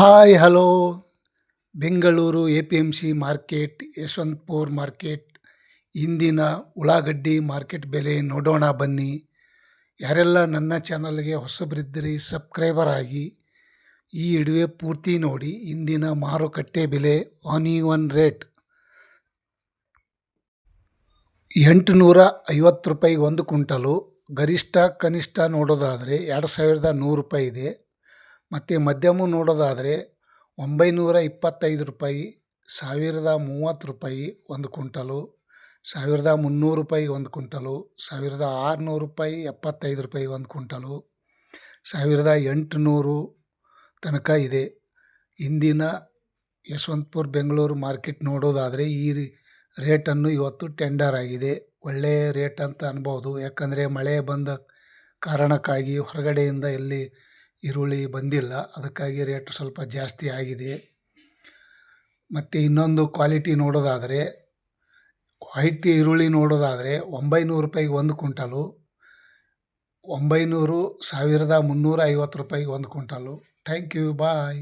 Hi, hello. Bengaluru A P M C market, Yeshwantpur market, ಇಂದಿನ ಉಳ್ಳಾಗಡ್ಡಿ market ಬೆಲೆ ನೋಡೋಣ ಬನ್ನಿ. ಯಾರೆಲ್ಲ ನನ್ನ ಚಾನಲ್ಗೆ ಹೊಸಬರಿದ್ದರೆ, ಸಬ್ಸ್ಕ್ರೈಬರ್ ಆಗಿ ಈ ಇಡುವೆ ಪೂರ್ತಿ ನೋಡಿ. ಇಂದಿನ ಮಾರುಕಟ್ಟೆ ಬೆಲೆ ಆನಿವನ್ ರೇಟ್ ಎಂಟುನೂರ ಐವತ್ತು ರೂಪಾಯಿ ಒಂದು ಕುಂಟಲು ಗರಿಷ್ಠ, ಕನಿಷ್ಠ ನೋಡೋದಾದರೆ ಎರಡು ಸಾವಿರದ ನೂರು ರೂಪಾಯಿ ಇದೆ. ಮತ್ತು ಮಧ್ಯಮ ನೋಡೋದಾದರೆ ಒಂಬೈನೂರ ಇಪ್ಪತ್ತೈದು ರೂಪಾಯಿ, ಸಾವಿರದ ಮೂವತ್ತು ರೂಪಾಯಿ ಒಂದು ಕುಂಟಲು ಸಾವಿರದ ಮುನ್ನೂರು ರೂಪಾಯಿ ಒಂದು ಕುಂಟಲು ಸಾವಿರದ ಆರುನೂರು ರೂಪಾಯಿ ಎಪ್ಪತ್ತೈದು ರೂಪಾಯಿ ಒಂದು ಕುಂಟಲು ಸಾವಿರದ ಎಂಟುನೂರು ತನಕ ಇದೆ. ಇಂದಿನ ಯಶವಂತಪುರ ಬೆಂಗಳೂರು ಮಾರ್ಕೆಟ್ ನೋಡೋದಾದರೆ ಈ ರೇಟನ್ನು ಇವತ್ತು ಟೆಂಡರ್ ಆಗಿದೆ. ಒಳ್ಳೆಯ ರೇಟ್ ಅಂತ ಅನ್ಬೋದು. ಯಾಕಂದರೆ ಮಳೆ ಬಂದ ಕಾರಣಕ್ಕಾಗಿ ಹೊರಗಡೆಯಿಂದ ಎಲ್ಲಿ ಈರುಳ್ಳಿ ಬಂದಿಲ್ಲ, ಅದಕ್ಕಾಗಿ ರೇಟ್ ಸ್ವಲ್ಪ ಜಾಸ್ತಿ ಆಗಿದೆ. ಮತ್ತು ಇನ್ನೊಂದು ಕ್ವಾಲಿಟಿ ನೋಡೋದಾದರೆ ವೈಟ್ ಈರುಳ್ಳಿ ನೋಡೋದಾದರೆ ಒಂಬೈನೂರು ರೂಪಾಯಿಗೆ ಒಂದು ಕುಂಟಲು ಒಂಬೈನೂರು ಸಾವಿರದ ಮುನ್ನೂರ ಐವತ್ತು ರೂಪಾಯಿಗೆ ಒಂದು ಕುಂಟಲು ಥ್ಯಾಂಕ್ ಯು, ಬಾಯ್.